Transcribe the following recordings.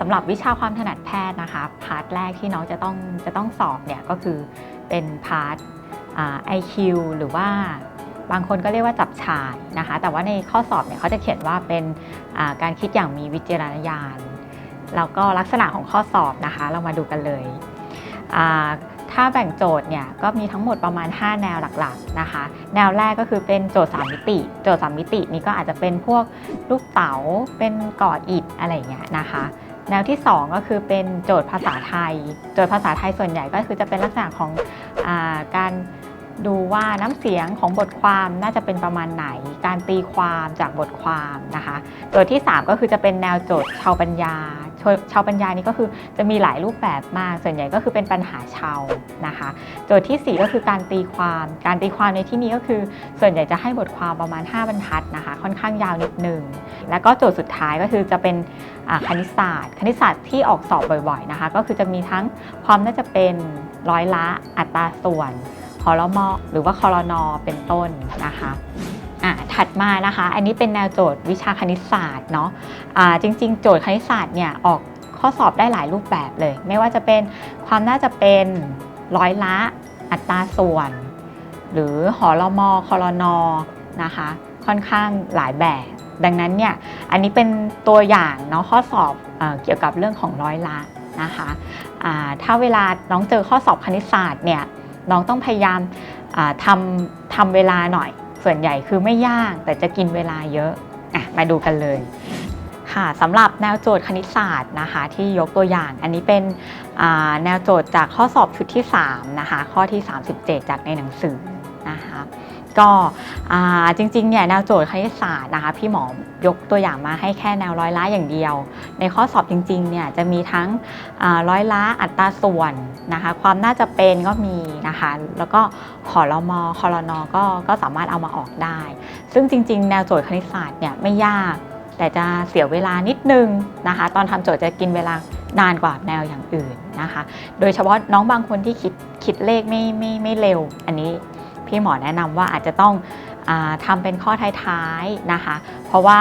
สำหรับวิชาความถนัดแพทย์นะคะพาร์ทแรกที่น้องจะต้องจะต้องสอบเนี่ยก็คือเป็นพาร์ทไอคิวหรือว่าบางคนก็เรียกว่าจับฉายนะคะ แต่ว่าในข้อสอบเนี่ยเขาจะเขียนว่าเป็นาการคิดอย่างมีวิจารณญาณ แล้วก็ลักษณะของข้อสอบนะคะ เรามาดูกันเลย ถ้าแบ่งโจทย์เนี่ยก็มีทั้งหมดประมาณ 5 แนวหลักๆนะคะ แนวแรกก็คือเป็นโจทย์ 3 มิติ โจทย์ 3 มิตินี้ก็อาจจะเป็นพวกลูกเต๋า เป็นก่ออิฐอะไรอย่างเงี้ยนะคะ แนวที่ 2 ก็คือเป็นโจทย์ภาษาไทย โจทย์ภาษาไทยส่วนใหญ่ก็คือจะเป็นลักษณะของอการดูว่าน้ำเสียงของบทความน่าจะเป็นประมาณไหน การตีความจากบทความนะคะ โจทย์ที่ 3 ก็คือจะเป็นแนวโจทย์ชาวปัญญา ชาวชาวปัญญานี่ก็คือจะมีหลายรูปแบบมากส่วนใหญ่ก็คือเป็นปัญหาชาวนะคะ โจทย์ทีสี่ 4 ก็คือการตีความ การตีความในที่นี้ก็คือ ส่วนใหญ่จะให้บทความประมาณ 5 บรรทัดนะคะ ค่อนข้างยาวนิดนึง แล้วก็โจทย์สุดท้ายก็คือจะเป็นคณิตศาสตร์ คณิตศาสตร์ที่ออกสอบบ่อยๆนะคะ ก็คือจะมีทั้งความน่าจะเป็นร้อยละอัตราส่วนคอรมอหรือว่าคอรนอเป็นต้นนะคะ ถัดมานะคะ อันนี้เป็นแนวโจทย์วิชาคณิตศาสตร์เนาะอ่าจริง ๆ โจทย์คณิตศาสตร์เนี่ยออกข้อสอบได้หลายรูปแบบเลย ไม่ว่าจะเป็นความน่าจะเป็นร้อยละอัตราส่วน หรือหอรมอคอรนอนะคะ ค่อนข้างหลายแบบ ดังนั้นเนี่ยอันนี้เป็นตัวอย่างเนาะข้อสอบเอเกี่ยวกับเรื่องของร้อยละนะคะถ้าเวลาน้องเจอข้อสอบคณิตศาสตร์เนี่ยน้องต้องพยายามทำทำเวลาหน่อย ส่วนใหญ่คือไม่ยากแต่จะกินเวลาเยอะอะมาดูกันเลยค่ะสำหรับแนวโจทย์คณิตศาสตร์นะคะ ที่ยกตัวอย่าง อันนี้เป็นแนวโจทย์จากข้อสอบชุดที่ 3 นะคะ ข้อที่ 37 จากในหนังสือนะคะ ก็จริงๆเนี่ยแนวโจทย์คณิตศาสตร์นะคะพี่หมอยกตัวอย่างมาให้แค่แนวร้อยละอย่างเดียว ในข้อสอบจริงๆเนี่ยจะมีทั้งร้อยละอัตราส่วนนะคะความน่าจะเป็นก็มีนะคะแล้วก็ขอรมอคอรนอก็ก็สามารถเอามาออกได้ ซึ่งจริง ๆ แนวโจทย์คณิตศาสตร์เนี่ยไม่ยาก แต่จะเสียเวลานิดนึงนะคะตอนทำโจทย์จะกินเวลานานกว่าแนวอย่างอื่นนะคะ โดยเฉพาะน้องบางคนที่คิดคิดเลขไม่ไม่ไม่เร็วอันนี้ พี่หมอแนะนำว่าอาจจะต้องอทำเป็นข้อท้ายๆนะคะ เพราะว่า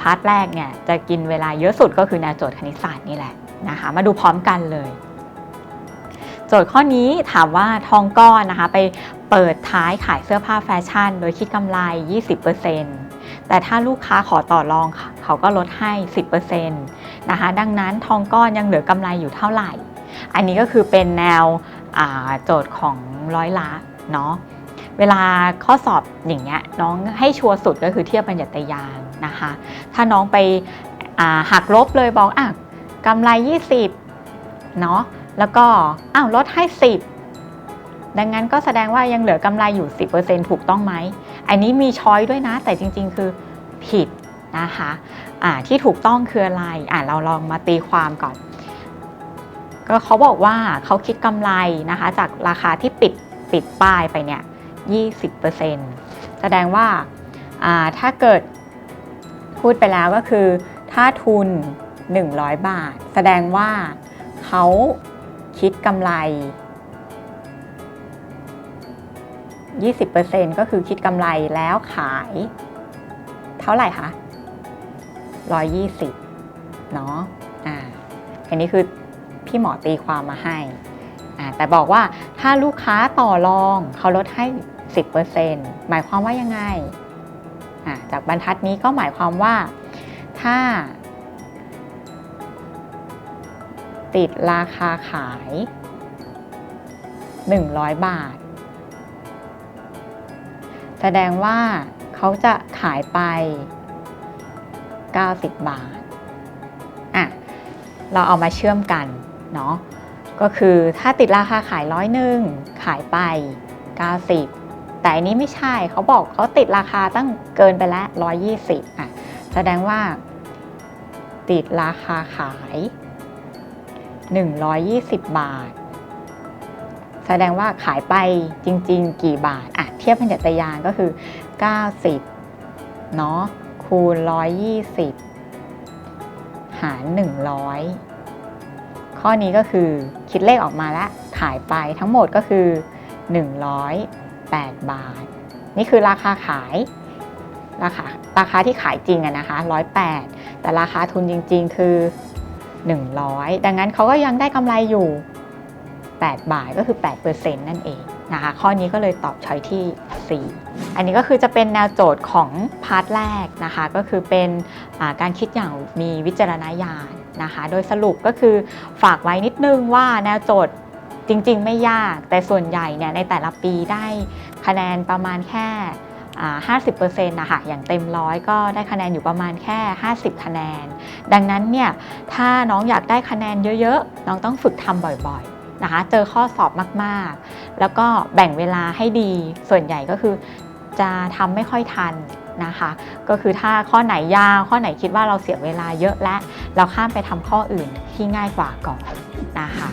พาร์ทแรกเนี่ยจะกินเวลาเยอะสุดก็คือแนวโจทย์คณิตศาสตร์นี่แหละนะคะมาดูพร้อมกันเลย โจทย์ข้อนี้ถามว่าทองก้อนนะคะไปเปิดท้ายขายเสื้อผ้าแฟชั่น โดยคิดกำไร 20%แต่ถ้าลูกค้าขอต่อรองเขาก็ลดให้ 10%นะคะดังนั้นทองก้อนยังเหลือกำไรอยู่เท่าไหร่ อันนี้ก็คือเป็นแนวโจทย์ของร้อยละ เนาะเวลาข้อสอบอย่างเงี้ยน้องให้ชัวร์สุดก็คือเทียบบรรยัติยางนะคะ ถ้าน้องไปหักลบเลยบอกอะกำไร 20เนาะแล้วก็อ้าวลดให้ 10 ดังนั้นก็แสดงว่ายังเหลือกำไรอยู่ 10%ถูกต้องไหม อันนี้มีช้อยด้วยนะ แต่จริง ๆ คือผิดนะคะอ่าที่ถูกต้องคืออะไรอ่าเราลองมาตีความก่อน ก็เขาบอกว่าเขาคิดกำไรนะคะ จากราคาที่ปิด ปิดป้ายไปเนี่ย20%แสดงว่าาถ้าเกิดพูดไปแล้วก็คือ ถ้าทุน 100 บาท แสดงว่าเขาคิดกำไร 20%ก็คือคิดกำไรแล้วขาย เท่าไหร่คะ 120 เนาะอ่าอันนี้คือพี่หมอตีความมาให้ แต่บอกว่าถ้าลูกค้าต่อรองเขาลดให้ 10%หมายความว่ายังไง จากบรรทัดนี้ก็หมายความว่าถ้า ติดราคาขาย 100 บาท แสดงว่าเขาจะขายไป 90 บาทอะเราเอามาเชื่อมกันเนาะ ก็คือถ้าติดราคาขายร้อยหนึ่งขายไป 90 แต่อันนี้ไม่ใช่เขาบอกเขาติดราคาตั้งเกินไปแล้ว120อะแสดงว่า ติดราคาขาย 120 บาท แสดงว่าขายไปจริง ๆ กี่บาทอะเทียบบรรยัตยางก็คือ 90เนาะคูณ 120 หาร 100 ข้อนี้ก็คือคิดเลขออกมาแล้วขายไปทั้งหมดก็คือ 108 บาท นี่คือราคาขายราคาราคาที่ขายจริงอะนะคะ108 แต่ราคาทุนจริง ๆ คือ 100 ดังนั้นเขาก็ยังได้กำไรอยู่ 8 บาทก็คือ 8%นั่นเองนะคะข้อนี้ก็เลยตอบช้อยที่ 4 อันนี้ก็คือจะเป็นแนวโจทย์ของพาร์ทแรกนะคะ ก็คือเป็นการคิดอย่างมีวิจารณญาณ นะคะ โดยสรุปก็คือฝากไว้นิดนึงว่าแนวโจทย์จริงๆ ไม่ยาก แต่ส่วนใหญ่เนี่ยในแต่ละปีได้คะแนนประมาณแค่50%นะคะอย่างเต็มร้อยก็ได้คะแนนอยู่ประมาณแค่ 50 คะแนน ดังนั้นเนี่ยถ้าน้องอยากได้คะแนนเยอะๆ น้องต้องฝึกทำบ่อยๆนะคะ เจอข้อสอบมากๆ แล้วก็แบ่งเวลาให้ดี ส่วนใหญ่ก็คือจะทำไม่ค่อยทัน นะคะ ก็คือถ้าข้อไหนยาวข้อไหนคิดว่าเราเสียเวลาเยอะและเราข้ามไปทำข้ออื่นที่ง่ายกว่าก่อนนะคะ